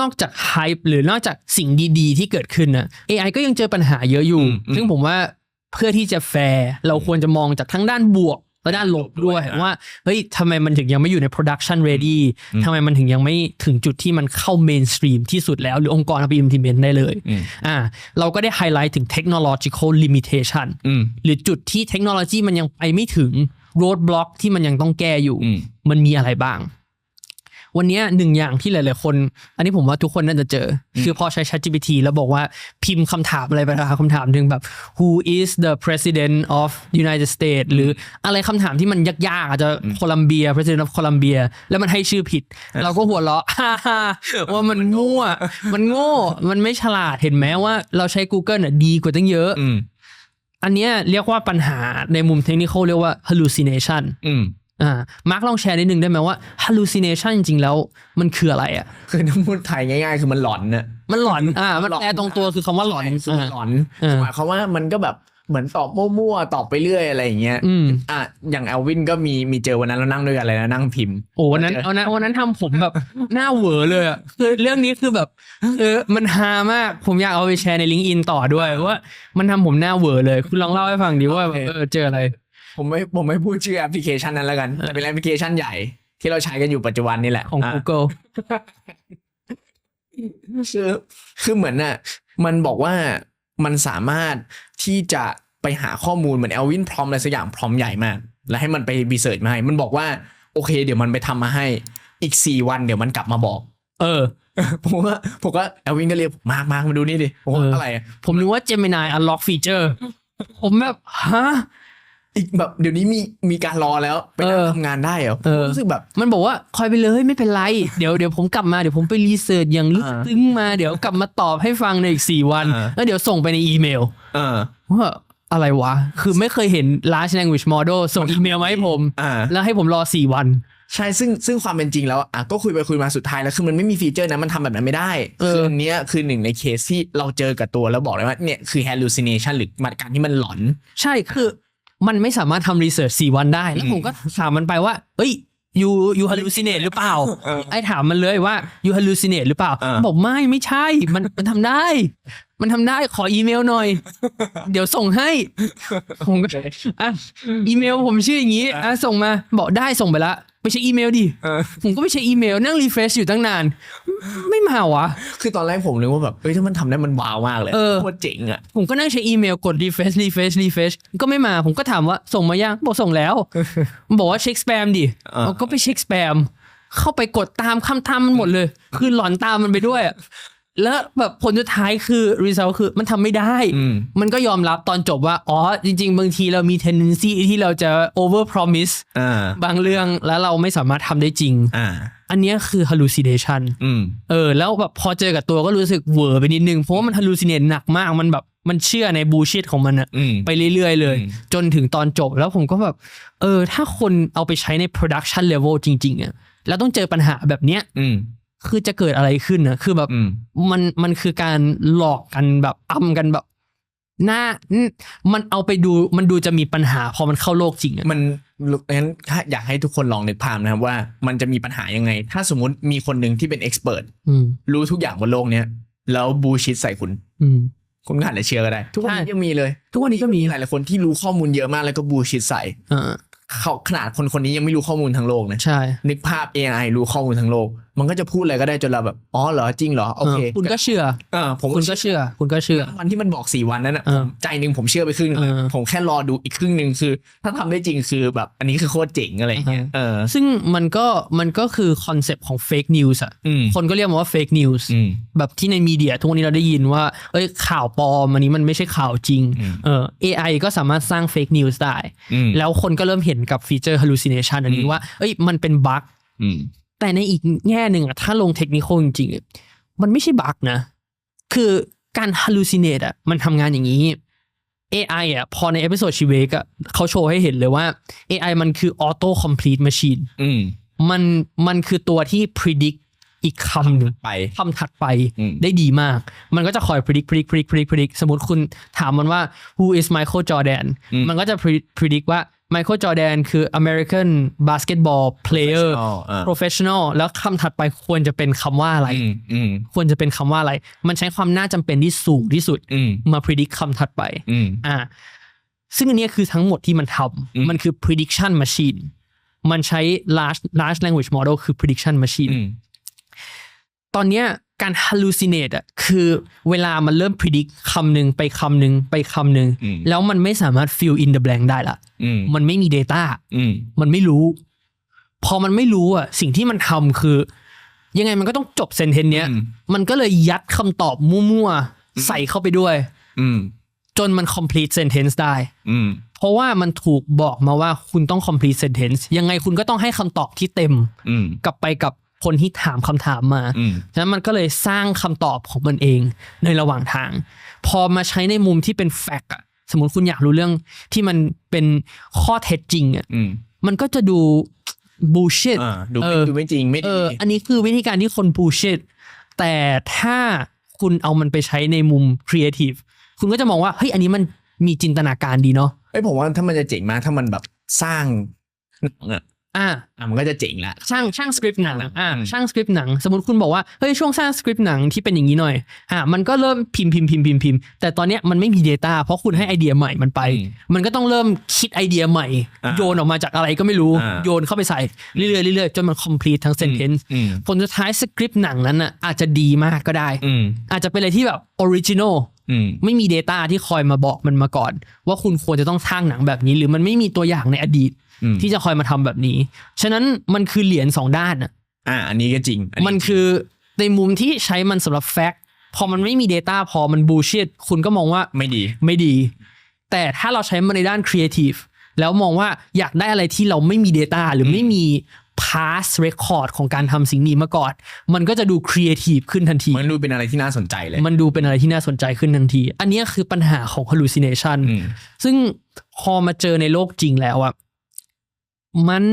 นอกจาก hype หรือนอกจากสิ่งดีๆ ที่เกิดขึ้นนะ AI ก็ยังเจอปัญหาเยอะอยู่อืมอืมซึ่งผมว่าเพื่อที่จะแฟร์เราควรจะมองจากทั้งด้านบวกและด้านลบด้วยด้วยนะว่าเฮ้ยทำไมมันถึงยังไม่อยู่ใน production ready อืมทำไมมันถึงยังไม่ถึงจุดที่มันเข้า mainstream ที่สุดแล้ว หรือองค์กรเอาไป implement ได้เลยอืมอ่าเราก็ได้ไฮไลท์ถึง technological limitation อืมหรือจุดที่เทคโนโลยีมันยังไปไม่ถึง road block ที่มันยังต้องแก้อยู่อืมมันมีอะไรบ้าง วันเนี้ยหนึ่งอย่างที่หลาย ๆ คน อันนี้ผมว่าทุกคนน่าจะเจออคือพอใช้ ChatGPT แล้วบอกว่าพิมพ์คำถามอะไรไปนะครับคำถามถึงแบบ who is the president of United States หรืออะไรคำถามที่มันยาก ๆ อาจจะโคลัมเบีย president of Colombia แล้วมันให้ชื่อผิด เราก็หัวเราะฮ่าฮ่าว่ามันมั่วมันโง่ มันไม่ฉลาดเห็นไหมว่าเราใช้ Google น่ะดีกว่าตั้งเยอะอืมอันเนี้ยเรียกว่าปัญหาในมุมเทคนิคเรียกว่า hallucination อืมอ่ามาร์กลองแชร์นิดนึงได้ไหมว่า hallucination จริงๆแล้วมันคืออะไรอะคือถ้าพูดไทยง่ายๆ คือมันหลอนน่ะมันหลอนอ่ามันหลอนแปลตรงตัวคือคำว่าหลอนคือมันอ่าหลอนเออหมายความว่ามันก็แบบเหมือนตอบมั่วๆตอบไปเรื่อยอะไรอย่างเงี้ยอืมอะอย่างแอลวินก็มีมีเจอวันนั้นเรานั่งด้วยกันอะไรนะนั่งพิมพ์โอ้วันนั้นเจอวันนั้นวันนั้นทำผมแบบหน้าเหวอเลยอะคือเรื่องนี้คือแบบเออมันฮามากผมอยากเอาไปแชร์ในลิงก์อินต่อด้วยว่ามันทำผมหน้าเหวอเลย คุณลองเล่าให้ฟังดิว่าแบบเออเจออะไร ผมไม่ผมไม่พูดชื่อแอปพลิเคชันนั้นแล้วกัน แต่เป็นแอปพลิเคชันใหญ่ที่เราใช้กันอยู่ปัจจุบันนี่แหละของะ Google คือคือเหมือนน่ะ มันบอกว่ามันสามารถที่จะไปหาข้อมูลเหมือนแอลวินพร้อมอะไรสักอย่างพร้อมใหญ่มาก แล้วให้มันไปรีเสิร์ชมาให้ มันบอกว่า โอเค เดี๋ยวมันไปทำมาให้อีกสี่วันเดี๋ยวมันกลับมาบอก เออ ผมว่าผมก็แอลวินก็เรียกผมมากมากมาดูนี่ดิผมว่าเออออะไรอะผมนึกว่า Gemini unlock feature ผมแบบฮะ อีกแบบเดี๋ยวนี้มีมีการรอแล้วไปนั่งเออทำงานได้เหรอเออผมรู้สึกแบบ มันบอกว่าคอยไปเลยไม่เป็นไร เดี๋ยวเดี๋ยวผมกลับมาเดี๋ยวผมไปรีเสิร์ชอย่างลึกอ่าซึ้งมาเดี๋ยวกลับมาตอบให้ฟังในอีกสี่วันอ่าแล้วเดี๋ยวส่งไปในอีเมลเออว่าอะไรวะ คือไม่เคยเห็น large language model ส่งอีเมลมาให้ผมอ่าแล้วให้ผมรอสี่วัน ใช่ซึ่งซึ่งความเป็นจริงแล้วอะก็คุยไปคุยมาสุดท้ายแล้วคือมันไม่มีฟีเจอร์นะมันทำแบบนั้นไม่ได้เออคืออันเนี้ยคือหนึ่งในเคสที่เราเจอกับตัวแล้วบอกเลยว่าเนี่ยคือ hallucination หรือมันการที่มันหลอน ใช่คือ มันไม่สามารถทำรีเสิร์ชสี่วันได้ แล้วผมก็ถามมันไปว่า เอ้ย you you hallucinate หรือเปล่าเออไอ้ถามมันเลยว่า you hallucinate หรือเปล่าเออบอกไม่ไม่ใช่ มันมันทำได้ มันทำได้ขออีเมลหน่อย เดี๋ยวส่งให้ผมก็อะอีเมลผมชื่ออย่างนี้อะส่งมาบอกได้ส่งไปละ ไปเช็คอีเมลดิเออ ผมก็ไปเช็คอีเมลนั่งรีเฟรชอยู่ตั้งนาน ไม่มาวะ คือตอนแรกผมนึกว่าแบบเฮ้ยถ้ามันทำได้มันว้าวมากเลยเออ โคตรเจ๋งอะ ผมก็นั่งเช็คอีเมลกดรีเฟรชรีเฟรชรีเฟรชก็ไม่มาผมก็ถามว่าส่งมายังบอกส่งแล้วบอกว่าเช็คสแปมดิอ่าเราก็ไปเช็คสแปมเข้าไปกดตามคำทำมันหมดเลย คือหลอนตามมันไปด้วยอะ แล้วแบบผลสุดท้ายคือรีเซลคือมันทำไม่ได้อืมมันก็ยอมรับตอนจบว่า อ๋อ จริง ๆ บางทีเรามี tendency ที่เราจะ over promise อ่าบางเรื่องแล้วเราไม่สามารถทำได้จริงอ่าอันเนี้ยคือ hallucination อืมเออ แล้วแบบพอเจอกับตัวก็รู้สึกเหวอไปนิดนึง เพราะว่ามัน hallucinate หนักมากมันแบบมันเชื่อใน bullshit ของมันอะอืมไปเรื่อย ๆ เลยอืมจนถึงตอนจบแล้วผมก็แบบ เออ ถ้าคนเอาไปใช้ใน production level จริง ๆอะแล้วต้องเจอปัญหาแบบเนี้ยอืม คือจะเกิดอะไรขึ้นนะคือแบบอืมมันมันคือการหลอกกันแบบอำกันแบบหน้ามันเอาไปดูมันดูจะมีปัญหาพอมันเข้าโลกจริงอะมันงั้นถ้าอยากให้ทุกคนลองนึกภาพนะครับว่ามันจะมีปัญหายังไง ถ้าสมมติมีคนหนึ่งที่เป็นเอ็กซ์เพรสอืมรู้ทุกอย่างบนโลกเนี้ยแล้วบูชิดใส่คุณอืมคุณก็อาจจะเชื่อก็ได้ ทุกวันใช่นี้ยังมีเลย ทุกวันนี้ก็มีหลายๆคนที่รู้ข้อมูลเยอะมากแล้วก็บูชิดใส่อ่าเขาขนาดคนคนนี้ยังไม่รู้ข้อมูลทั้งโลกนะใช่นึกภาพ AI รู้ข้อมูลทั้งโลก มันก็จะพูดอะไรก็ได้จนเราแบบอ๋อเหรอจริงเหรอโอเคเออคุณก็เชื่อเออผมคุณก็เชื่อ คุณก็เชื่อวันที่มันบอกสี่วันนั้นอะเออใจหนึ่งผมเชื่อไปครึ่งหนึ่งเออผมแค่รอดูอีกครึ่งหนึ่งคือ ถ้าทำได้จริงคือแบบอันนี้คือโคตรเจ๋งอะไรอย่างเงี้ยเออซึ่งมันก็มันก็คือคอนเซปต์ของเฟกนิวส์อะอืมคนก็เรียกมันว่าเฟกนิวส์อืมแบบที่ในมีเดียทุกวันนี้เราได้ยินว่าเอ้ยข่าวปลอมอันนี้มันไม่ใช่ข่าวจริงอืมเออ AI ก็สามารถสร้างเฟกนิวส์ได้อืมแล้วคนก็เริ่มเห็นกับฟีเจอร์ hallucination อันนี้อืมว่าเอ้ยมันเป็นบั๊กอืม แต่ในอีกแง่หนึ่งอะถ้าลงเทคนิคจริงๆอะมันไม่ใช่บั๊กนะ คือการ hallucinate อะมันทำงานอย่างนี้ AI อะพอในเอพิโซดชีเวกอะเขาโชว์ให้เห็นเลยว่า AI มันคือ auto complete machine อืมมันมันคือตัวที่ predict อีกคำหนึ่งไปคำถัดไปอืมได้ดีมาก มันก็จะคอย predict predict predict predict predict สมมติคุณถามมันว่า who is Michael Jordan อืมมันก็จะ predict predict ว่า ไมเคิลจอแดนคือ American Basketball Player Professional อ่า Professional แล้วคำถัดไปควรจะเป็นคำว่าอะไรอืมอืมควรจะเป็นคำว่าอะไร มันใช้ความน่าจำเป็นที่สูงที่สุดอืมมา predict คำถัดไปอืมอ่าซึ่งอันเนี้ยคือทั้งหมดที่มันทอืมำมันคือ prediction machine มันใช้ large large language model คือ prediction machine อืมตอนเนี้ย การ hallucinate อะคือเวลามันเริ่ม predict คำหนึ่งไปคำหนึ่งไปคำหนึ่งอืมแล้วมันไม่สามารถ fill in the blank ได้ละอืมมันไม่มี data อืมมันไม่รู้ พอมันไม่รู้อะสิ่งที่มันทำคือ ยังไงมันก็ต้องจบเซนเทนเนี้ยอืมมันก็เลยยัดคำตอบมั่วๆ ใส่เข้าไปด้วยอืมจนมัน complete sentence ได้อืมเพราะว่ามันถูกบอกมาว่าคุณต้อง complete sentence ยังไงคุณก็ต้องให้คำตอบที่เต็มอืมกลับไปกับ คนที่ถามคำถามมาอืมฉะนั้นมันก็เลยสร้างคำตอบของมันเองในระหว่างทาง พอมาใช้ในมุมที่เป็นแฟกต์อะสมมติคุณอยากรู้เรื่องที่มันเป็นข้อเท็จจริงอะอืมมันก็จะดู bullshit อ่าดูเอไม่อดูไม่จริงไม่เอดีออันนี้คือวิธีการที่คน bullshit แต่ถ้าคุณเอามันไปใช้ในมุม creative คุณก็จะมองว่าเฮ้ยอันนี้มันมีจินตนาการดีเนาะไอ้ยผมว่าถ้ามันจะเจ๋งมากถ้ามันแบบสร้างหนัง อะอ่าอะมันก็จะเจ๋งละช่างช่างสคริปต์หนังอ่าอืมช่างสคริปต์หนังสมมติคุณบอกว่าเฮ้ยช่วงสร้างสคริปต์หนังที่เป็นอย่างนี้หน่อยอ่ามันก็เริ่มพิมพ์พิมพ์พิมพ์พิมพ์พิมพ์แต่ตอนเนี้ยมันไม่มี Data เพราะคุณให้ไอเดียใหม่มันไป มันก็ต้องเริ่มคิดไอเดียใหม่อ่าโยนออกมาจากอะไรก็ไม่รู้อ่าโยนเข้าไปใส่เรื่อยๆเรื่อยๆจนมัน complete ทั้ง sentence อืมผลสุดท้ายสคริปต์หนังนั้นอะอาจจะดีมากก็ได้อืมอาจจะเป็นอะไรที่แบบ original อืมไม่มี Data ที่คอยมาบอกมันมาก่อน ว่าคุณควรจะต้องสร้างหนังแบบนี้ หรือมันไม่มีตัวอย่างในอดีตอืม ที่จะคอยมาทำแบบนี้ ฉะนั้นมันคือเหรียญสองด้านอะอ่าอันนี้ก็จริงอัมันคือในมุมที่ใช้มันสำหรับแฟกต์พอมันไม่มี Data พอมันบูชิดคุณก็มองว่าไม่ดีไม่ดี แต่ถ้าเราใช้มันในด้าน Creative แล้วมองว่าอยากได้อะไรที่เราไม่มี Data หรือไม่มี past record ของการทำสิ่งนี้มาก่อน มันก็จะดู Creative ขึ้นทันที มันดูเป็นอะไรที่น่าสนใจเลย มันดูเป็นอะไรที่น่าสนใจขึ้นทันที อันเนี้ยคือปัญหาของ hallucination อืมซึ่งพอมาเจอในโลกจริงแล้วอะ มัน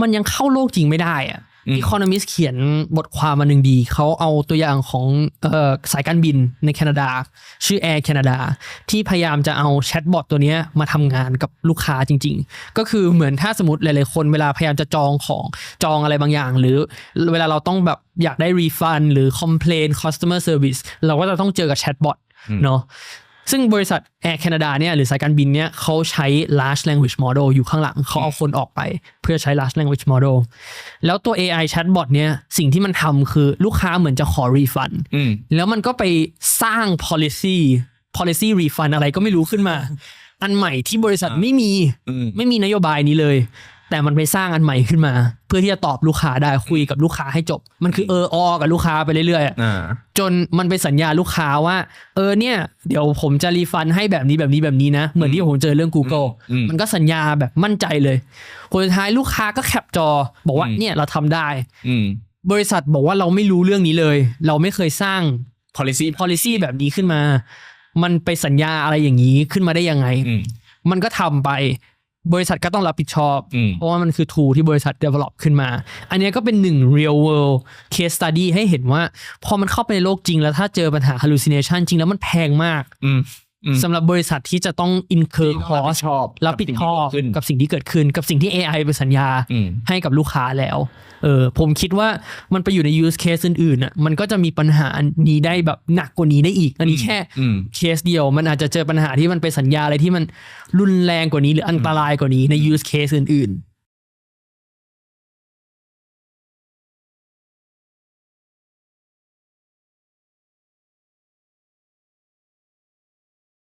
มันยังเข้าโลกจริงไม่ได้อะอืม Economist เขียนบทความมาหนึ่งดี เขาเอาตัวอย่างของเอ่อสายการบินในแคนาดา ชื่อ Air Canada ที่พยายามจะเอาแชทบอทตัวเนี้ยมาทำงานกับลูกค้าจริง ๆ ก็คือเหมือนถ้าสมมติหลายๆคนเวลาพยายามจะจองของจองอะไรบางอย่าง หรือเวลาเราต้องแบบอยากได้รีฟันหรือ complain customer service เราก็จะต้องเจอกับแชทบอทอืมเนาะ ซึ่งบริษัท Air Canada เนี่ยหรือสายการบินเนี่ยเขาใช้ large language model อยู่ข้างหลังเขาเอาคนออกไป เพื่อใช้ large language model แล้วตัว AI chatbot เนี่ยสิ่งที่มันทำคือลูกค้าเหมือนจะขอ refund อืมแล้วมันก็ไปสร้าง policy policy refund อะไรก็ไม่รู้ขึ้นมา อันใหม่ที่บริษัทอ่าไม่มีอืมไม่มีนโยบายนี้เลย แต่มันไปสร้างอันใหม่ขึ้นมา เพื่อที่จะตอบลูกค้าได้คุยกับลูกค้าให้จบ มันคือเอออกับลูกค้าไปเรื่อยๆอะอ่าจนมันไปสัญญาลูกค้าว่า เออเนี่ย เดี๋ยวผมจะรีฟันให้แบบนี้แบบนี้แบบนี้นะ เหมือนที่ผมเจอเรื่อง Google อืมมันก็สัญญาแบบมั่นใจเลยผลสุดท้ายลูกค้าก็แคปจอ บอกว่าอืมเนี่ยเราทำได้อืมบริษัทบอกว่าเราไม่รู้เรื่องนี้เลย เราไม่เคยสร้าง policy policy แบบนี้ขึ้นมา มันไปสัญญาอะไรอย่างนี้ขึ้นมาได้ยังไงอืมมันก็ทำไป บริษัทก็ต้องรับผิดชอบอืมเพราะว่ามันคือ tool ที่บริษัท develop ขึ้นมา อันเนี้ยก็เป็นหนึ่ง real world case study ให้เห็นว่า พอมันเข้าไปในโลกจริงแล้วถ้าเจอปัญหา hallucination จริงแล้วมันแพงมากอืมอืม สำหรับบริษัทที่จะต้อง incur ที่ต้องรับผิ cost ดชอบรับผิดชอบกับสิ่งที่เกิดขึ้น กับสิ่งที่เกิดขึ้นกับสิ่งที่ AI ไปสัญญาอืมให้กับลูกค้าแล้วเออผมคิดว่ามันไปอยู่ใน use case อื่นๆน่ะมันก็จะมีปัญหานี้ได้แบบหนักกว่านี้ได้อีก อันนี้แค่อืมเคสเดียว มันอาจจะเจอปัญหาที่มันไปสัญญาอะไรที่มันรุนแรงกว่านี้หรืออันตรายกว่านี้ใน use case อื่นๆ